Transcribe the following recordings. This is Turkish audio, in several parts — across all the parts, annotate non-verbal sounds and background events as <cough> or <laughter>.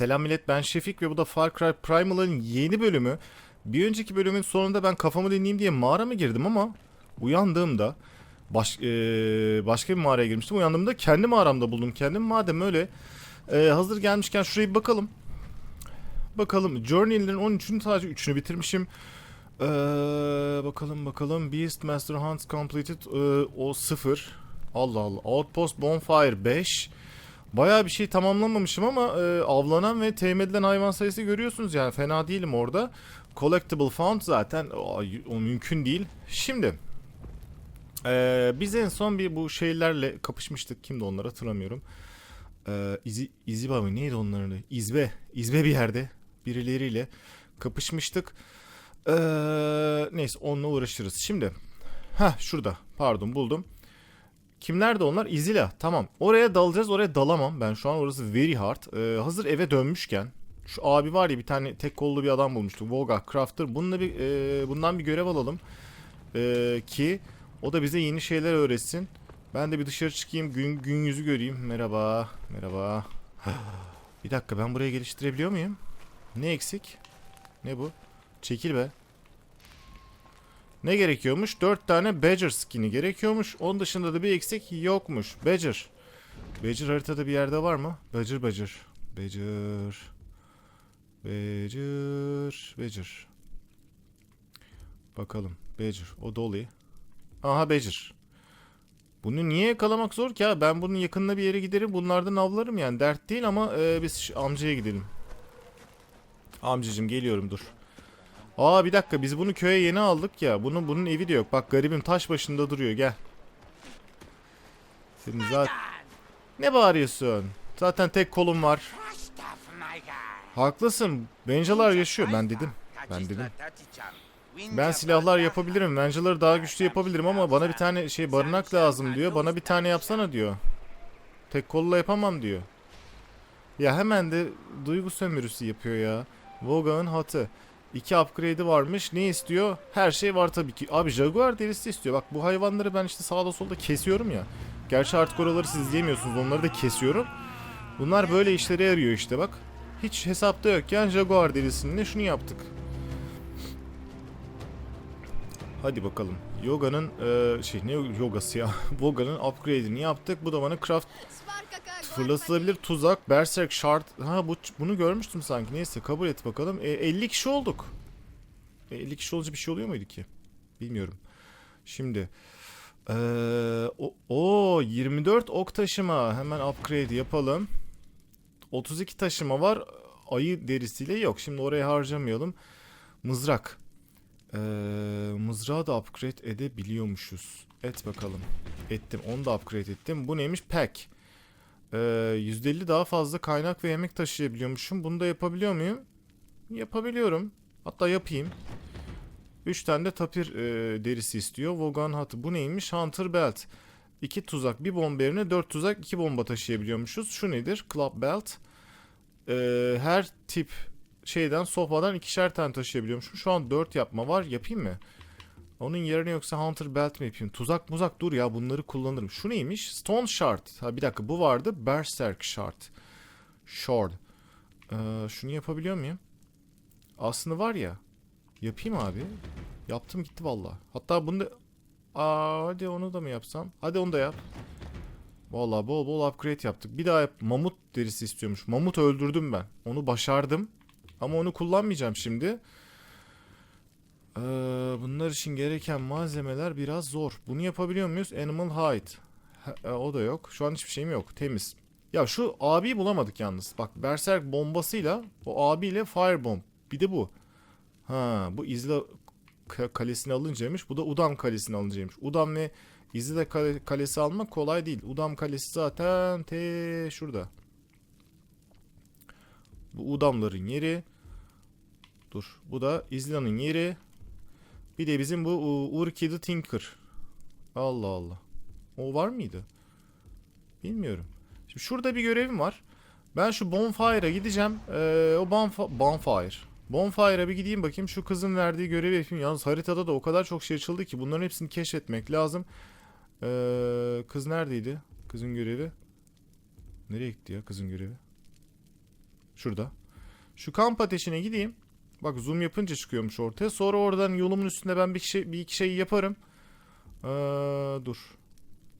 Selam millet ben Şefik ve bu da Far Cry Primal'ın yeni bölümü. Bir önceki bölümün sonunda ben kafamı dinleyeyim diye mağara mı girdim ama uyandığımda baş, eee, başka bir mağaraya girmiştim. Uyandığımda kendi mağaramda buldum kendimi. Madem öyle eee, hazır gelmişken şurayı bir bakalım. Bakalım Journey'lerin 13'ünü sadece 3'ünü bitirmişim. Eee, bakalım bakalım Beast Master Hunts completed eee, o 0. Allah Allah. Outpost Bonfire 5. Bayağı bir şey tamamlamamışım ama e, avlanan ve temin edilen hayvan sayısı görüyorsunuz yani fena değilim orada. Collectible found zaten o, o mümkün değil. Şimdi e, biz en son bir bu şeylerle kapışmıştık. Kimdi onlar hatırlamıyorum. E, İzi, mı neydi onların? İzbe. İzbe bir yerde birileriyle kapışmıştık. E, neyse onunla uğraşırız. Şimdi ha şurada pardon buldum. Kimler de onlar? Izila. Tamam. Oraya dalacağız. Oraya dalamam. Ben şu an orası very hard. Ee, hazır eve dönmüşken şu abi var ya bir tane tek kollu bir adam bulmuştuk. Voga Crafter. Bununla bir e, bundan bir görev alalım. Ee, ki o da bize yeni şeyler öğretsin. Ben de bir dışarı çıkayım. Gün gün yüzü göreyim. Merhaba. Merhaba. <gasps> bir dakika ben buraya geliştirebiliyor muyum? Ne eksik? Ne bu? Çekil be. Ne gerekiyormuş? 4 tane Badger skin'i gerekiyormuş. Onun dışında da bir eksik yokmuş. Badger. Badger haritada bir yerde var mı? Badger Badger. Badger. Badger. Badger. Bakalım. Badger. O Dolly. Aha Badger. Bunu niye yakalamak zor ki ha? Ben bunun yakınına bir yere giderim. Bunlardan avlarım yani. Dert değil ama e, biz amcaya gidelim. Amcacım geliyorum dur. Aa bir dakika biz bunu köye yeni aldık ya. Bunun bunun evi de yok. Bak garibim taş başında duruyor. Gel. Senin zaten... Ne bağırıyorsun? Zaten tek kolum var. Haklısın. Benjalar yaşıyor. Ben dedim. Ben dedim. Ben silahlar yapabilirim. Venge'ları daha güçlü yapabilirim ama bana bir tane şey barınak lazım diyor. Bana bir tane yapsana diyor. Tek kolla yapamam diyor. Ya hemen de duygu sömürüsü yapıyor ya. Vogan'ın hatı. İki upgrade'i varmış. Ne istiyor? Her şey var tabii ki. Abi Jaguar derisi istiyor. Bak bu hayvanları ben işte sağda solda kesiyorum ya. Gerçi artık oraları siz izleyemiyorsunuz. Onları da kesiyorum. Bunlar böyle işlere yarıyor işte bak. Hiç hesapta yokken Jaguar derisinde şunu yaptık. Hadi bakalım. Yoga'nın eee, şey ne yogası ya? <laughs> Voga'nın upgrade'ini yaptık. Bu da bana craft Fırlatılabilir tuzak, berserk shard. Ha bu bunu görmüştüm sanki. Neyse kabul et bakalım. E, 50 kişi olduk. E, 50 kişi olunca bir şey oluyor muydu ki? Bilmiyorum. Şimdi ee, o, o 24 ok taşıma. Hemen upgrade yapalım. 32 taşıma var. Ayı derisiyle yok. Şimdi oraya harcamayalım. Mızrak. Ee, mızrağı da upgrade edebiliyormuşuz. Et bakalım. Ettim. Onu da upgrade ettim. Bu neymiş? Pack. Ee, %50 daha fazla kaynak ve yemek taşıyabiliyormuşum. Bunu da yapabiliyor muyum? Yapabiliyorum. Hatta yapayım. 3 tane de tapir e, derisi istiyor. Vogan hatı. Bu neymiş? Hunter belt. 2 tuzak, bir bomba yerine 4 tuzak, 2 bomba taşıyabiliyormuşuz. Şu nedir? Club belt. Ee, her tip şeyden, sopadan ikişer tane taşıyabiliyormuşum. Şu an 4 yapma var. Yapayım mı? Onun yerine yoksa Hunter Belt mi yapayım? Tuzak muzak dur ya bunları kullanırım. Şu neymiş? Stone Shard. Ha bir dakika bu vardı. Berserk Shard. Shard. Ee, şunu yapabiliyor muyum? Aslında var ya. Yapayım abi. Yaptım gitti valla. Hatta bunu da... Aa, hadi onu da mı yapsam? Hadi onu da yap. Valla bol bol upgrade yaptık. Bir daha yap. Mamut derisi istiyormuş. Mamut öldürdüm ben. Onu başardım. Ama onu kullanmayacağım şimdi. Ee, bunlar için gereken malzemeler biraz zor. Bunu yapabiliyor muyuz? Animal hide. Ha, e, o da yok. Şu an hiçbir şeyim yok. Temiz. Ya şu abiyi bulamadık yalnız. Bak Berserk bombasıyla o abiyle Firebomb. Bir de bu. Ha bu İzla ka- kalesini alıncaymış. Bu da Udam kalesini alıncaymış. Udam ve İzla kale- kalesi almak kolay değil. Udam kalesi zaten te şurada. Bu Udamların yeri. Dur. Bu da İzla'nın yeri. Bir de bizim bu U- Urki the Tinker. Allah Allah. O var mıydı? Bilmiyorum. Şimdi şurada bir görevim var. Ben şu Bonfire'a gideceğim. Ee, o bonf- Bonfire. Bonfire'a bir gideyim bakayım şu kızın verdiği görevi yapayım. Yalnız haritada da o kadar çok şey açıldı ki bunların hepsini keşfetmek lazım. Ee, kız neredeydi? Kızın görevi. Nereye gitti ya kızın görevi? Şurada. Şu kamp ateşine gideyim. Bak zoom yapınca çıkıyormuş ortaya. Sonra oradan yolumun üstünde ben bir, şey, bir iki şey yaparım. Ee, dur.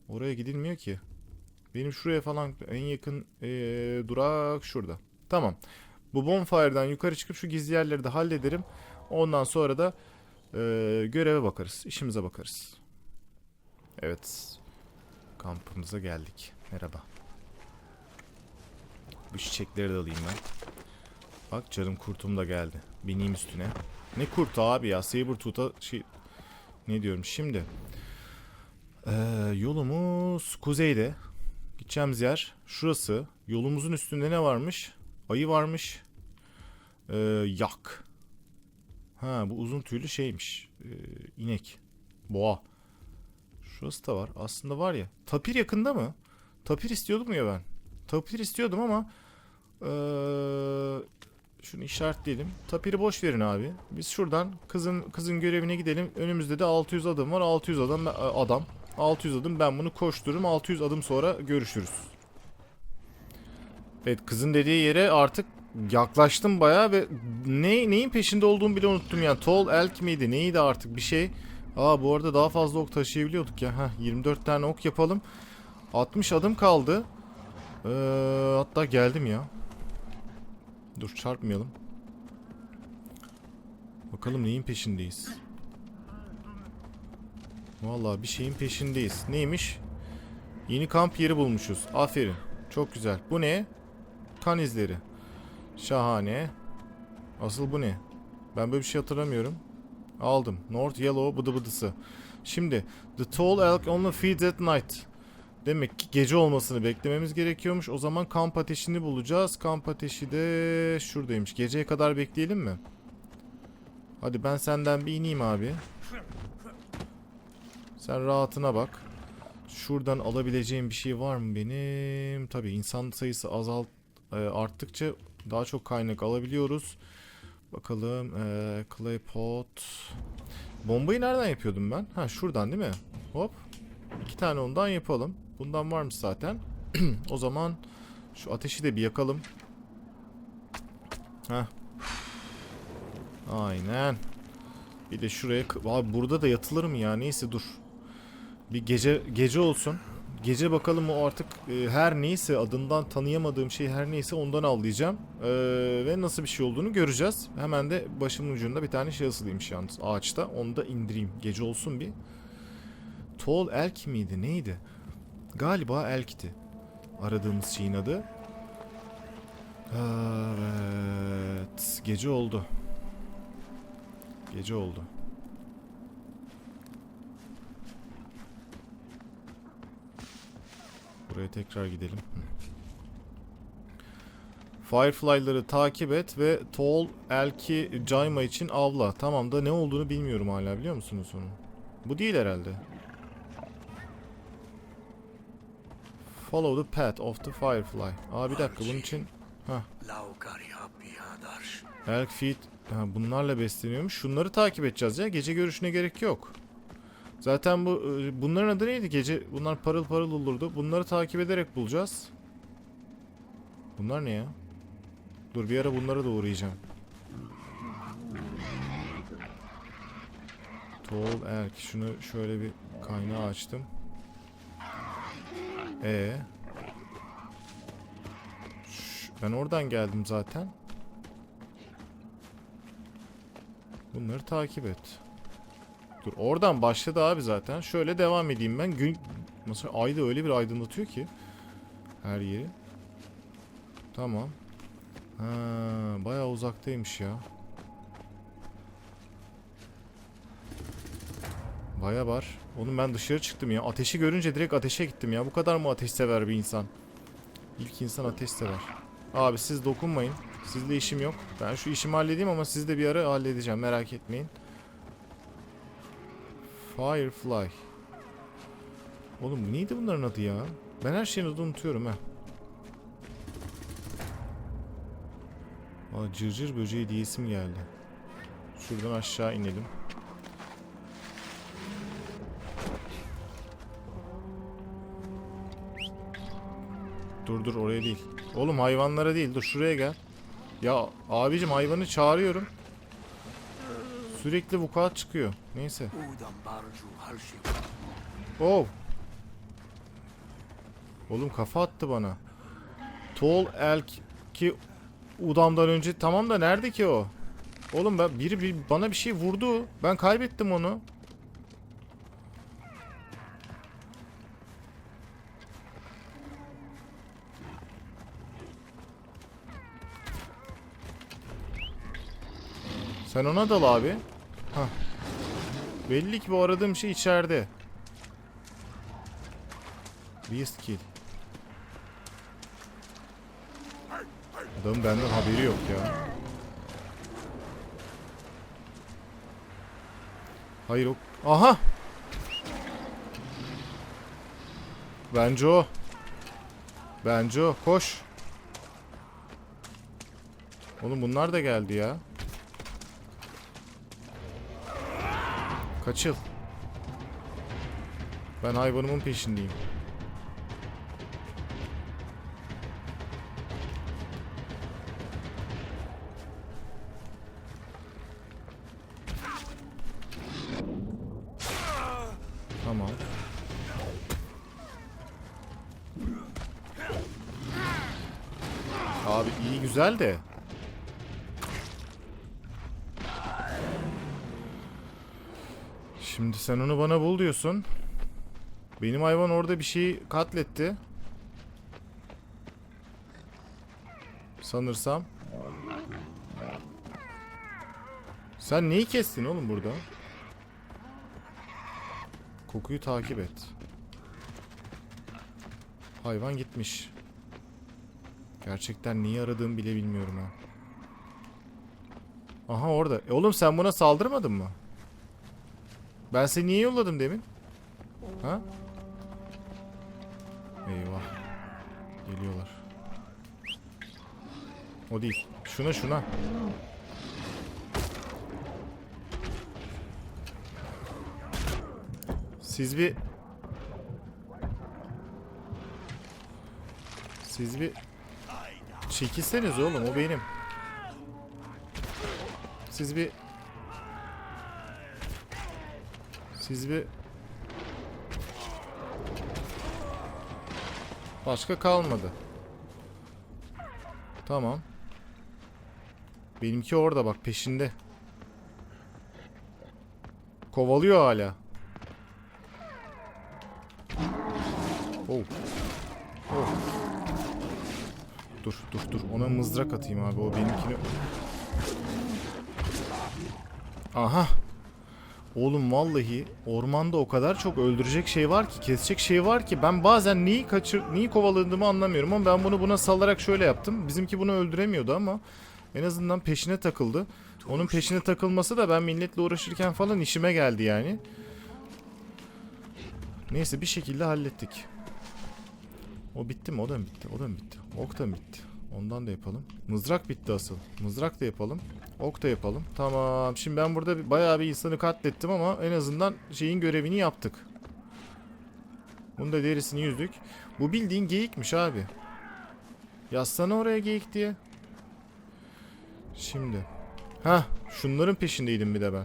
Oraya gidilmiyor ki. Benim şuraya falan en yakın ee, durak şurada. Tamam. Bu bonfire'dan yukarı çıkıp şu gizli yerleri de hallederim. Ondan sonra da ee, göreve bakarız. işimize bakarız. Evet. Kampımıza geldik. Merhaba. Bu çiçekleri de alayım ben. Bak canım kurtum da geldi. Bineyim üstüne. Ne kurtu abi ya? Sabertooth'a şey... Ne diyorum şimdi? Ee, yolumuz kuzeyde. Gideceğimiz yer şurası. Yolumuzun üstünde ne varmış? Ayı varmış. Ee, yak. Ha bu uzun tüylü şeymiş. Ee, inek. Boğa. Şurası da var. Aslında var ya. Tapir yakında mı? Tapir istiyordum ya ben. Tapir istiyordum ama ee, şunu işaretleyelim. Tapiri boş verin abi. Biz şuradan kızın kızın görevine gidelim. Önümüzde de 600 adım var. 600 adam adam. 600 adım ben bunu koştururum. 600 adım sonra görüşürüz. Evet kızın dediği yere artık yaklaştım bayağı ve ne neyin peşinde olduğumu bile unuttum ya. Tall elk miydi? Neydi artık bir şey? Aa bu arada daha fazla ok taşıyabiliyorduk ya. Heh, 24 tane ok yapalım. 60 adım kaldı. Ee, hatta geldim ya. Dur çarpmayalım. Bakalım neyin peşindeyiz. Vallahi bir şeyin peşindeyiz. Neymiş? Yeni kamp yeri bulmuşuz. Aferin. Çok güzel. Bu ne? Kan izleri. Şahane. Asıl bu ne? Ben böyle bir şey hatırlamıyorum. Aldım. North Yellow bıdı bıdısı. Şimdi The tall elk only feeds at night. Demek ki gece olmasını beklememiz gerekiyormuş. O zaman kamp ateşini bulacağız. Kamp ateşi de şuradaymış. Geceye kadar bekleyelim mi? Hadi ben senden bir ineyim abi. Sen rahatına bak. Şuradan alabileceğim bir şey var mı benim? Tabii insan sayısı azalt e, arttıkça daha çok kaynak alabiliyoruz. Bakalım e, clay pot. Bombayı nereden yapıyordum ben? Ha şuradan değil mi? Hop. İki tane ondan yapalım. Bundan varmış zaten. <clears throat> o zaman şu ateşi de bir yakalım. Heh. Aynen. Bir de şuraya... Abi burada da yatılır mı ya? Neyse dur. Bir gece gece olsun. Gece bakalım o artık e, her neyse adından tanıyamadığım şey her neyse ondan avlayacağım. E, ve nasıl bir şey olduğunu göreceğiz. Hemen de başımın ucunda bir tane şey asılıymış yalnız ağaçta. Onu da indireyim. Gece olsun bir. Tall elk miydi? Neydi? Galiba elkti. Aradığımız şeyin adı. Evet. Gece oldu. Gece oldu. Buraya tekrar gidelim. Firefly'ları takip et ve Tall Elk'i Cayma için avla. Tamam da ne olduğunu bilmiyorum hala biliyor musunuz onu? Bu değil herhalde. Follow the path of the firefly. Aa bir dakika bunun için ha elk feed ha, bunlarla besleniyormuş. Şunları takip edeceğiz ya. Gece görüşüne gerek yok. Zaten bu e, bunların adı neydi? Gece bunlar parıl parıl olurdu. Bunları takip ederek bulacağız. Bunlar ne ya? Dur bir ara bunlara da uğrayacağım. Tall elk. Şunu şöyle bir kaynağı açtım. Ee. Ben oradan geldim zaten. Bunları takip et. Dur oradan başladı abi zaten. Şöyle devam edeyim ben. Gün mesela ayda öyle bir aydınlatıyor ki her yeri. Tamam. Ha, bayağı uzaktaymış ya. Baya var. Oğlum ben dışarı çıktım ya. Ateşi görünce direkt ateşe gittim ya. Bu kadar mı ateş sever bir insan? İlk insan ateş sever. Abi siz dokunmayın. Sizle işim yok. Ben şu işimi halledeyim ama siz de bir ara halledeceğim. Merak etmeyin. Firefly. Oğlum neydi bunların adı ya? Ben her şeyin adını unutuyorum ha. Aa, cırcır böceği diyesim geldi. Şuradan aşağı inelim. Dur dur oraya değil. Oğlum hayvanlara değil dur şuraya gel. Ya abicim hayvanı çağırıyorum. Sürekli vukuat çıkıyor. Neyse. Oh. Oğlum kafa attı bana. Tall elk ki Udam'dan önce tamam da nerede ki o? Oğlum ben biri bir, bana bir şey vurdu. Ben kaybettim onu. Sen ona dal abi. Hah. Belli ki bu aradığım şey içeride. Beast kill. Adamın benden haberi yok ya. Hayır o... Aha! Bence o. Bence o. Koş. Oğlum bunlar da geldi ya. Kaçıl. Ben hayvanımın peşindeyim. Tamam. Abi iyi güzel de. Şimdi sen onu bana bul diyorsun. Benim hayvan orada bir şey katletti. Sanırsam. Sen neyi kestin oğlum burada? Kokuyu takip et. Hayvan gitmiş. Gerçekten neyi aradığımı bile bilmiyorum ha. Aha orada. E oğlum sen buna saldırmadın mı? Ben seni niye yolladım demin? Ha? Eyvah. Geliyorlar. O değil. Şuna şuna. Siz bir... Siz bir... Çekilseniz oğlum o benim. Siz bir... Siz bir... Başka kalmadı. Tamam. Benimki orada bak peşinde. Kovalıyor hala. Oh. Oh. Dur dur dur ona mızrak atayım abi o benimkini. Aha. Oğlum vallahi ormanda o kadar çok öldürecek şey var ki, kesecek şey var ki ben bazen neyi kaçır, neyi kovaladığımı anlamıyorum ama ben bunu buna salarak şöyle yaptım. Bizimki bunu öldüremiyordu ama en azından peşine takıldı. Onun peşine takılması da ben milletle uğraşırken falan işime geldi yani. Neyse bir şekilde hallettik. O bitti mi? O da mı bitti? O da mı bitti? Ok da mı bitti? Ondan da yapalım. Mızrak bitti asıl. Mızrak da yapalım. Ok da yapalım. Tamam. Şimdi ben burada bayağı bir insanı katlettim ama en azından şeyin görevini yaptık. Bunun da derisini yüzdük. Bu bildiğin geyikmiş abi. Yazsana oraya geyik diye. Şimdi. Ha, şunların peşindeydim bir de ben.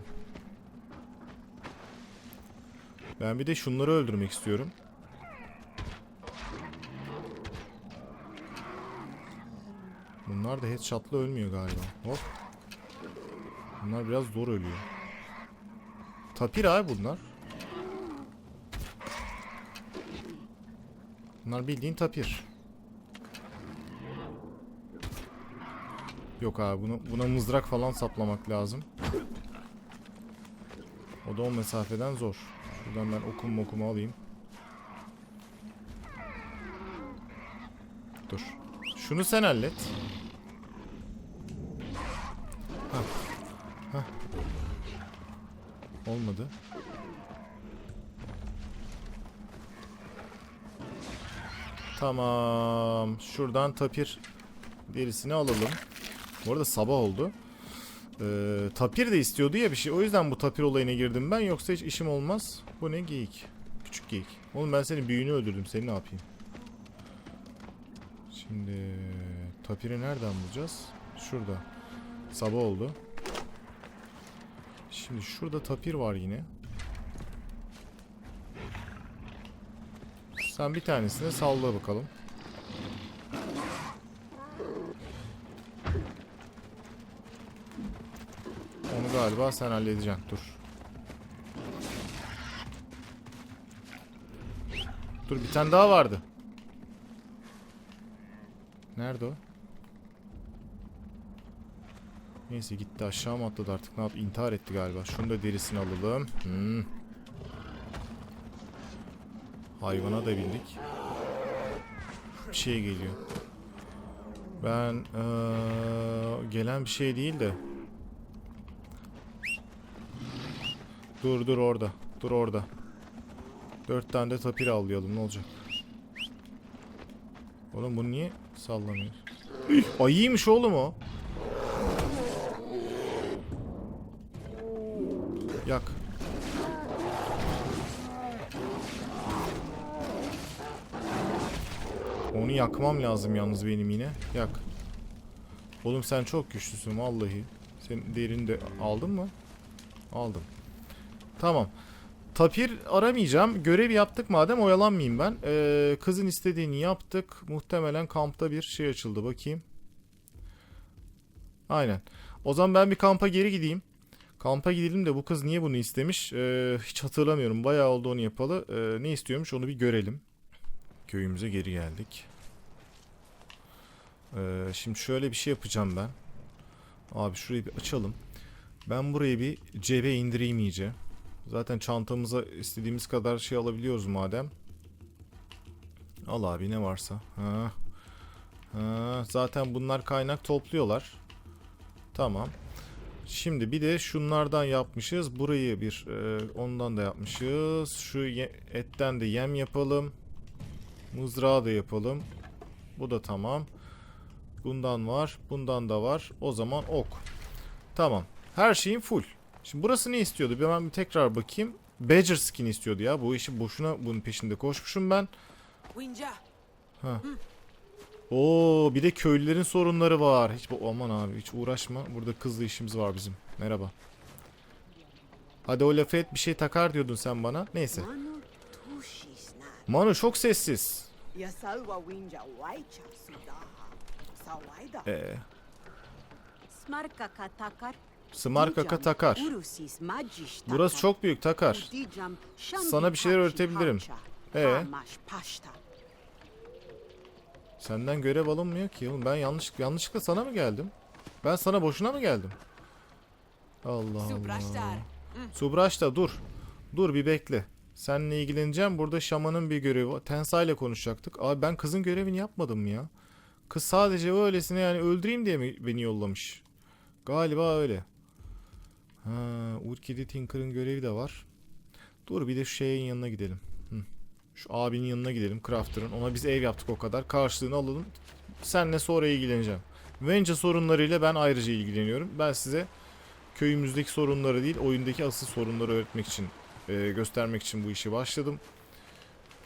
Ben bir de şunları öldürmek istiyorum. Bunlar da headshot'la ölmüyor galiba. Hop. Bunlar biraz zor ölüyor. Tapir abi bunlar. Bunlar bildiğin tapir. Yok abi bunu, buna mızrak falan saplamak lazım. O da o mesafeden zor. Şuradan ben okum okumu alayım. Dur. Şunu sen hallet. Hah. Hah. Olmadı. Tamam. Şuradan tapir derisini alalım. Bu arada sabah oldu. Ee, tapir de istiyordu ya bir şey. O yüzden bu tapir olayına girdim ben. Yoksa hiç işim olmaz. Bu ne geyik? Küçük geyik. Oğlum ben senin büyüğünü öldürdüm. Seni ne yapayım? Şimdi tapiri nereden bulacağız? Şurada. Sabah oldu. Şimdi şurada tapir var yine. Sen bir tanesini salla bakalım. Onu galiba sen halledeceksin. Dur. Dur bir tane daha vardı. Nerede o? Neyse gitti aşağı mı atladı artık ne yap intihar etti galiba. Şunu da derisini alalım. Hmm. Hayvana da bindik. Bir şey geliyor. Ben eee, gelen bir şey değil de. Dur dur orada. Dur orada. Dört tane de tapir avlayalım ne olacak? Oğlum bu niye sallanıyor? Ayıymış oğlum o. Yak. Onu yakmam lazım yalnız benim yine. Yak. Oğlum sen çok güçlüsün vallahi. Senin derini de aldın mı? Aldım. Tamam. Tapir aramayacağım. Görev yaptık madem oyalanmayayım ben. Ee, kızın istediğini yaptık. Muhtemelen kampta bir şey açıldı. Bakayım. Aynen. O zaman ben bir kampa geri gideyim. Kampa gidelim de bu kız niye bunu istemiş? Ee, hiç hatırlamıyorum. Bayağı oldu onu yapalı. Ee, ne istiyormuş onu bir görelim. Köyümüze geri geldik. Ee, şimdi şöyle bir şey yapacağım ben. Abi şurayı bir açalım. Ben burayı bir cebe indireyim iyice. Zaten çantamıza istediğimiz kadar şey alabiliyoruz madem. Al abi ne varsa. Ha. Ha, zaten bunlar kaynak topluyorlar. Tamam. Şimdi bir de şunlardan yapmışız. Burayı bir e, ondan da yapmışız. Şu etten de yem yapalım. Mızrağı da yapalım. Bu da tamam. Bundan var. Bundan da var. O zaman ok. Tamam. Her şeyin full. Şimdi burası ne istiyordu? Bir ben bir tekrar bakayım. Badger skin istiyordu ya. Bu işi boşuna bunun peşinde koşmuşum ben. Winja, Oo bir de köylülerin sorunları var. Hiç bu aman abi hiç uğraşma. Burada kızla işimiz var bizim. Merhaba. Hadi o lafı et bir şey takar diyordun sen bana. Neyse. Manu çok sessiz. Ee, Smarka katakar. smar kaka takar. Burası çok büyük takar. Sana bir şeyler öğretebilirim. Ee? Senden görev alınmıyor ki oğlum. Ben yanlış yanlışlıkla sana mı geldim? Ben sana boşuna mı geldim? Allah Allah. Subraşta dur. Dur bir bekle. Seninle ilgileneceğim. Burada şamanın bir görevi. Tensa ile konuşacaktık. Abi ben kızın görevini yapmadım mı ya? Kız sadece öylesine yani öldüreyim diye mi beni yollamış? Galiba öyle. Ha, Urkidi Tinker'ın görevi de var. Dur bir de şu şeyin yanına gidelim. Şu abinin yanına gidelim. Crafter'ın. Ona biz ev yaptık o kadar. Karşılığını alalım. Seninle sonra ilgileneceğim. Vence sorunlarıyla ben ayrıca ilgileniyorum. Ben size köyümüzdeki sorunları değil, oyundaki asıl sorunları öğretmek için, e, göstermek için bu işi başladım.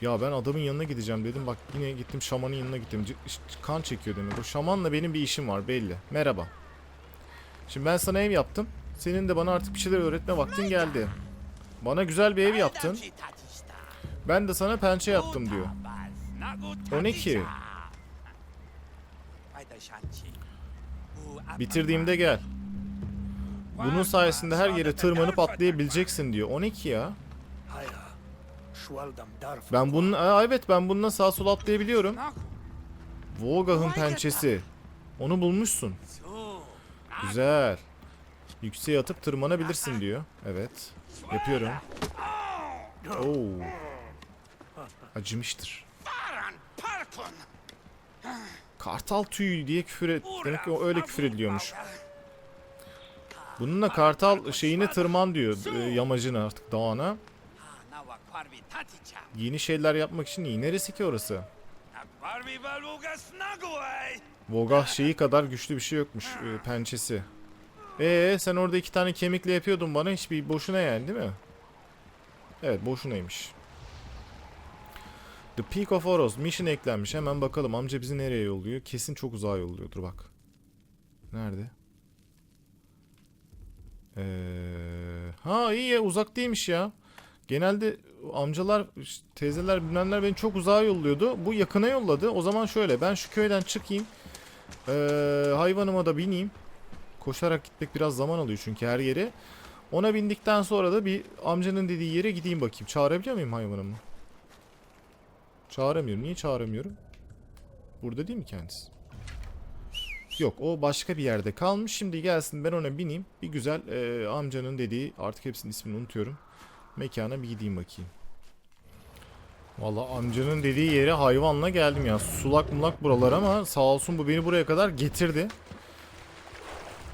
Ya ben adamın yanına gideceğim dedim. Bak yine gittim şamanın yanına gittim. C- kan çekiyor demek. O şamanla benim bir işim var belli. Merhaba. Şimdi ben sana ev yaptım. Senin de bana artık bir şeyler öğretme vaktin geldi. Bana güzel bir ev yaptın. Ben de sana pençe yaptım diyor. O ne ki? Bitirdiğimde gel. Bunun sayesinde her yere tırmanıp atlayabileceksin diyor. O ne ki ya? Ben bunun evet ben bununla sağ sol atlayabiliyorum. Vogah'ın pençesi. Onu bulmuşsun. Güzel. Yükseğe atıp tırmanabilirsin diyor. Evet. Yapıyorum. Oo. Acımıştır. Kartal tüyü diye küfür et. Demek ki o öyle küfür ediliyormuş. Bununla kartal şeyine tırman diyor. e, yamacına artık dağına. Yeni şeyler yapmak için iyi. Neresi ki orası? Vogah şeyi kadar güçlü bir şey yokmuş e, pençesi. Ee sen orada iki tane kemikle yapıyordun bana hiçbir boşuna yani değil mi? Evet boşunaymış. The Peak of Oros mission eklenmiş. Hemen bakalım amca bizi nereye yolluyor? Kesin çok uzağa yolluyordur bak. Nerede? Ee, ha iyi ya uzak değilmiş ya. Genelde amcalar, teyzeler, bilmemler beni çok uzağa yolluyordu. Bu yakına yolladı. O zaman şöyle ben şu köyden çıkayım. Ee, hayvanıma da bineyim. Koşarak gitmek biraz zaman alıyor çünkü her yere. Ona bindikten sonra da bir amcanın dediği yere gideyim bakayım. Çağırabiliyor muyum hayvanımı? Çağıramıyorum. Niye çağıramıyorum? Burada değil mi kendisi? Yok o başka bir yerde kalmış. Şimdi gelsin ben ona bineyim. Bir güzel e, amcanın dediği artık hepsinin ismini unutuyorum. Mekana bir gideyim bakayım. Valla amcanın dediği yere hayvanla geldim ya. Sulak mulak buralar ama sağ olsun bu beni buraya kadar getirdi.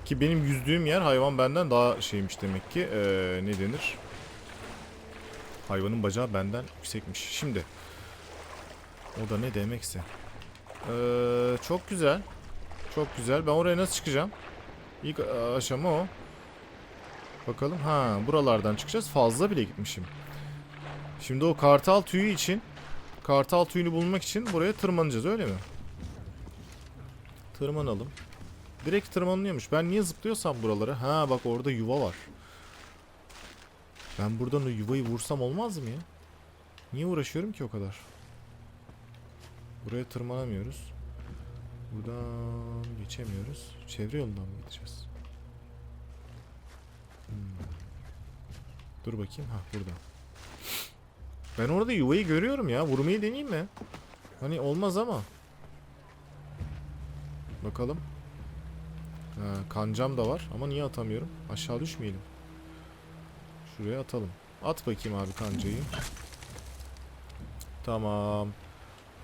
Ki benim yüzdüğüm yer hayvan benden daha şeymiş demek ki. Ee, ne denir? Hayvanın bacağı benden yüksekmiş. Şimdi. O da ne demekse. Ee, çok güzel. Çok güzel. Ben oraya nasıl çıkacağım? İlk aşama o. Bakalım. Ha, buralardan çıkacağız. Fazla bile gitmişim. Şimdi o kartal tüyü için kartal tüyünü bulmak için buraya tırmanacağız öyle mi? Tırmanalım. Direkt tırmanılıyormuş. Ben niye zıplıyorsam buralara? Ha bak orada yuva var. Ben buradan o yuvayı vursam olmaz mı ya? Niye uğraşıyorum ki o kadar? Buraya tırmanamıyoruz. Buradan geçemiyoruz. Çevre yolundan mı gideceğiz? Hmm. Dur bakayım. Ha burada. Ben orada yuvayı görüyorum ya. Vurmayı deneyeyim mi? Hani olmaz ama. Bakalım. Ha, kancam da var ama niye atamıyorum? Aşağı düşmeyelim. Şuraya atalım. At bakayım abi kancayı. Tamam.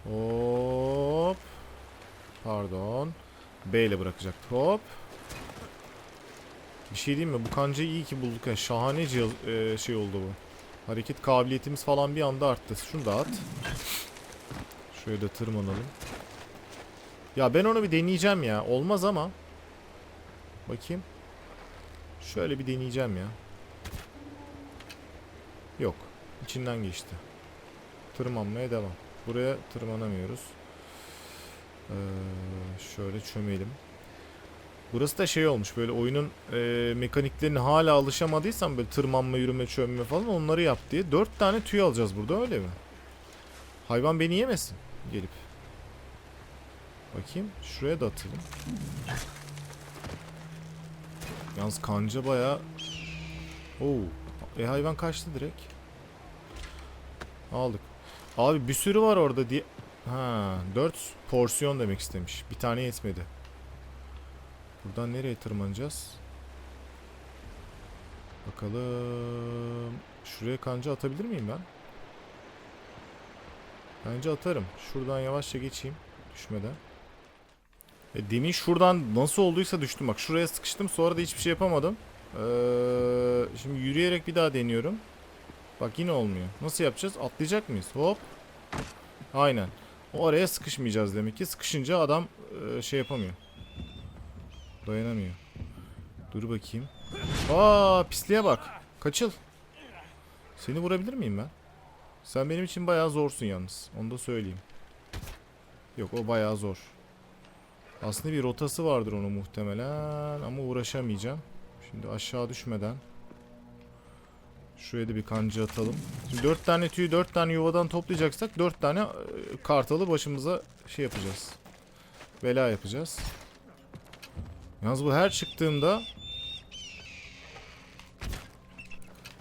Hop. Pardon. B ile bırakacaktı. Hop. Bir şey diyeyim mi? Bu kancayı iyi ki bulduk. ya. Şahane cihaz- e, şey oldu bu. Hareket kabiliyetimiz falan bir anda arttı. Şunu da at. Şöyle de tırmanalım. Ya ben onu bir deneyeceğim ya. Olmaz ama. Bakayım. Şöyle bir deneyeceğim ya. Yok. İçinden geçti. Tırmanmaya devam. Buraya tırmanamıyoruz. Ee, şöyle çömelim. Burası da şey olmuş böyle oyunun e, mekaniklerine hala alışamadıysam böyle tırmanma, yürüme, çömme falan onları yap diye. Dört tane tüy alacağız burada öyle mi? Hayvan beni yemesin gelip. Bakayım şuraya da atalım. Yalnız kanca baya... Oo. E hayvan kaçtı direkt. Aldık. Abi bir sürü var orada diye... Ha, 4 porsiyon demek istemiş. Bir tane yetmedi. Buradan nereye tırmanacağız? Bakalım. Şuraya kanca atabilir miyim ben? Bence atarım. Şuradan yavaşça geçeyim. Düşmeden. E, demin şuradan nasıl olduysa düştüm. Bak şuraya sıkıştım. Sonra da hiçbir şey yapamadım. Ee, şimdi yürüyerek bir daha deniyorum. Bak yine olmuyor. Nasıl yapacağız? Atlayacak mıyız? Hop. Aynen. O araya sıkışmayacağız demek ki. Sıkışınca adam e, şey yapamıyor. Dayanamıyor. Dur bakayım. Aa pisliğe bak. Kaçıl. Seni vurabilir miyim ben? Sen benim için bayağı zorsun yalnız. Onu da söyleyeyim. Yok o bayağı zor. Aslında bir rotası vardır onun muhtemelen ama uğraşamayacağım. Şimdi aşağı düşmeden Şuraya da bir kanca atalım. Şimdi 4 tane tüyü 4 tane yuvadan toplayacaksak 4 tane e, kartalı başımıza şey yapacağız. Bela yapacağız. Yalnız bu her çıktığımda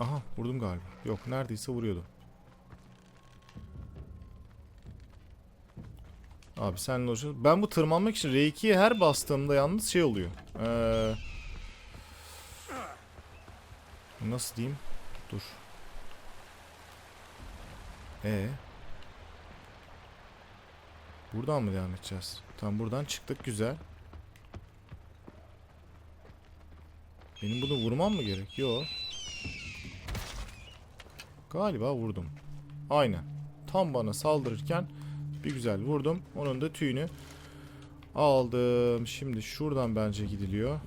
Aha vurdum galiba. Yok neredeyse vuruyordu. Abi sen uğraşıyorsun. Ben bu tırmanmak için R2'ye her bastığımda yalnız şey oluyor. Ee, nasıl diyeyim? Dur. Ee. Buradan mı devam edeceğiz? Tamam buradan çıktık güzel. Benim bunu vurmam mı gerek? Yo. Galiba vurdum. Aynen. Tam bana saldırırken bir güzel vurdum. Onun da tüyünü aldım. Şimdi şuradan bence gidiliyor.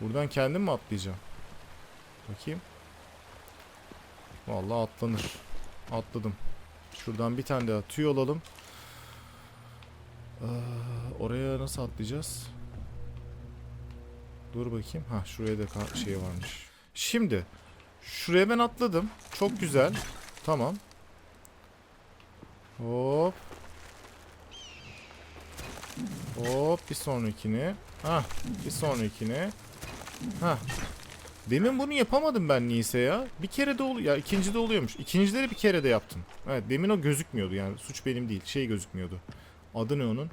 Buradan kendim mi atlayacağım? Bakayım. Vallahi atlanır. Atladım. Şuradan bir tane daha tüy alalım. Aa, oraya nasıl atlayacağız? Dur bakayım. Ha şuraya da şey varmış. Şimdi şuraya ben atladım. Çok güzel. Tamam. Hop. Hop bir sonrakine. Ha bir sonrakine. Ha. Demin bunu yapamadım ben niyeyse ya. Bir kere de oluyor. Ya ikinci de oluyormuş. İkincileri bir kere de yaptım. Evet demin o gözükmüyordu yani. Suç benim değil. Şey gözükmüyordu. Adı ne onun?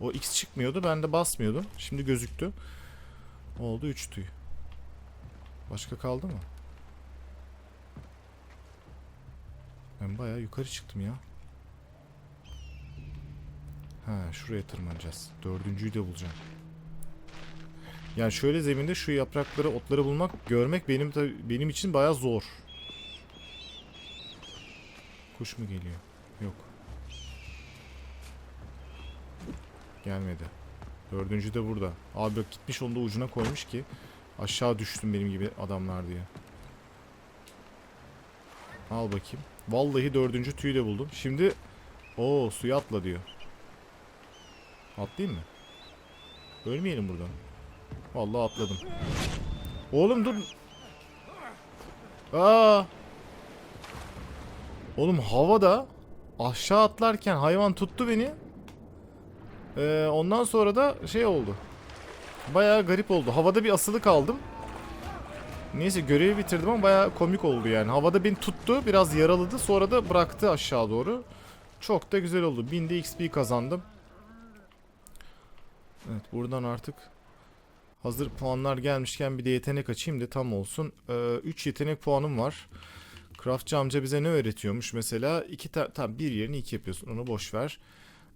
O X çıkmıyordu. Ben de basmıyordum. Şimdi gözüktü. Oldu 3 tüy. Başka kaldı mı? Ben bayağı yukarı çıktım ya. Ha şuraya tırmanacağız. Dördüncüyü de bulacağım. Yani şöyle zeminde şu yaprakları, otları bulmak, görmek benim benim için bayağı zor. Kuş mu geliyor? Yok. Gelmedi. Dördüncü de burada. Abi bak gitmiş onu da ucuna koymuş ki aşağı düştüm benim gibi adamlar diye. Al bakayım. Vallahi dördüncü tüyü de buldum. Şimdi o suya atla diyor. Atlayayım mı? Ölmeyelim buradan. Vallahi atladım. Oğlum dur. Aa. Oğlum havada aşağı atlarken hayvan tuttu beni. Ee, ondan sonra da şey oldu. Bayağı garip oldu. Havada bir asılı kaldım. Neyse görevi bitirdim ama bayağı komik oldu yani. Havada beni tuttu, biraz yaraladı, sonra da bıraktı aşağı doğru. Çok da güzel oldu. 1000 de XP kazandım. Evet buradan artık hazır puanlar gelmişken bir de yetenek açayım da tam olsun. 3 yetenek puanım var. Craftçı amca bize ne öğretiyormuş mesela? iki ta- tam bir yerini iki yapıyorsun. Onu boş ver.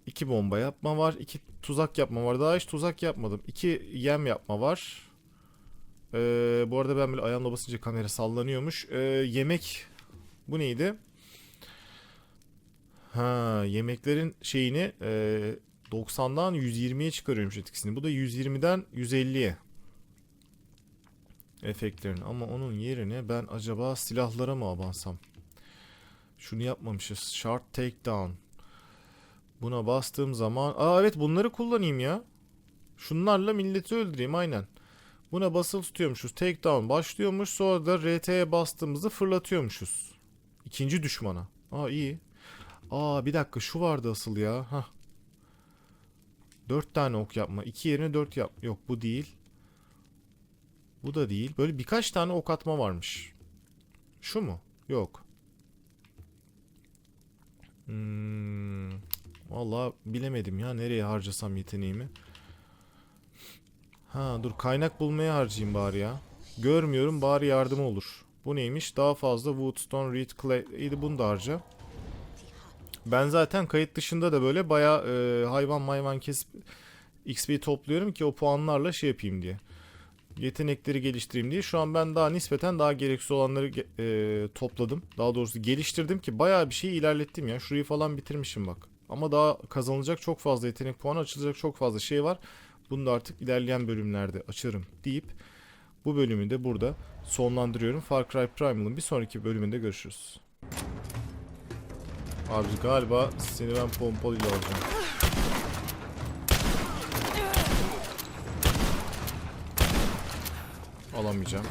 İki bomba yapma var. iki tuzak yapma var. Daha hiç tuzak yapmadım. İki yem yapma var. Ee, bu arada ben böyle ayağımla basınca kamera sallanıyormuş. Ee, yemek bu neydi? Ha, yemeklerin şeyini e, 90'dan 120'ye çıkarıyormuş etkisini. Bu da 120'den 150'ye. Efektlerin ama onun yerine ben acaba silahlara mı abansam? Şunu yapmamışız. Shard takedown. Buna bastığım zaman... Aa evet bunları kullanayım ya. Şunlarla milleti öldüreyim aynen. Buna basılı tutuyormuşuz. Takedown başlıyormuş. Sonra da RT'ye bastığımızda fırlatıyormuşuz. İkinci düşmana. Aa iyi. Aa bir dakika şu vardı asıl ya. Hah. Dört tane ok yapma. İki yerine dört yap. Yok bu değil. Bu da değil. Böyle birkaç tane ok atma varmış. Şu mu? Yok. Hmm. Vallahi bilemedim ya nereye harcasam yeteneğimi. Ha dur kaynak bulmaya harcayayım bari ya. Görmüyorum bari yardım olur. Bu neymiş? Daha fazla woodstone, reed, clay. İyi bunu da harca. Ben zaten kayıt dışında da böyle baya hayvan mayvan kesip XP topluyorum ki o puanlarla şey yapayım diye. Yetenekleri geliştireyim diye. Şu an ben daha nispeten daha gereksiz olanları e, topladım. Daha doğrusu geliştirdim ki bayağı bir şey ilerlettim ya. Şurayı falan bitirmişim bak. Ama daha kazanılacak çok fazla yetenek puanı açılacak çok fazla şey var. Bunu da artık ilerleyen bölümlerde açarım deyip bu bölümü de burada sonlandırıyorum. Far Cry Primal'ın bir sonraki bölümünde görüşürüz. Abi galiba seni ben pompalıyla alacağım. Alamayacağım.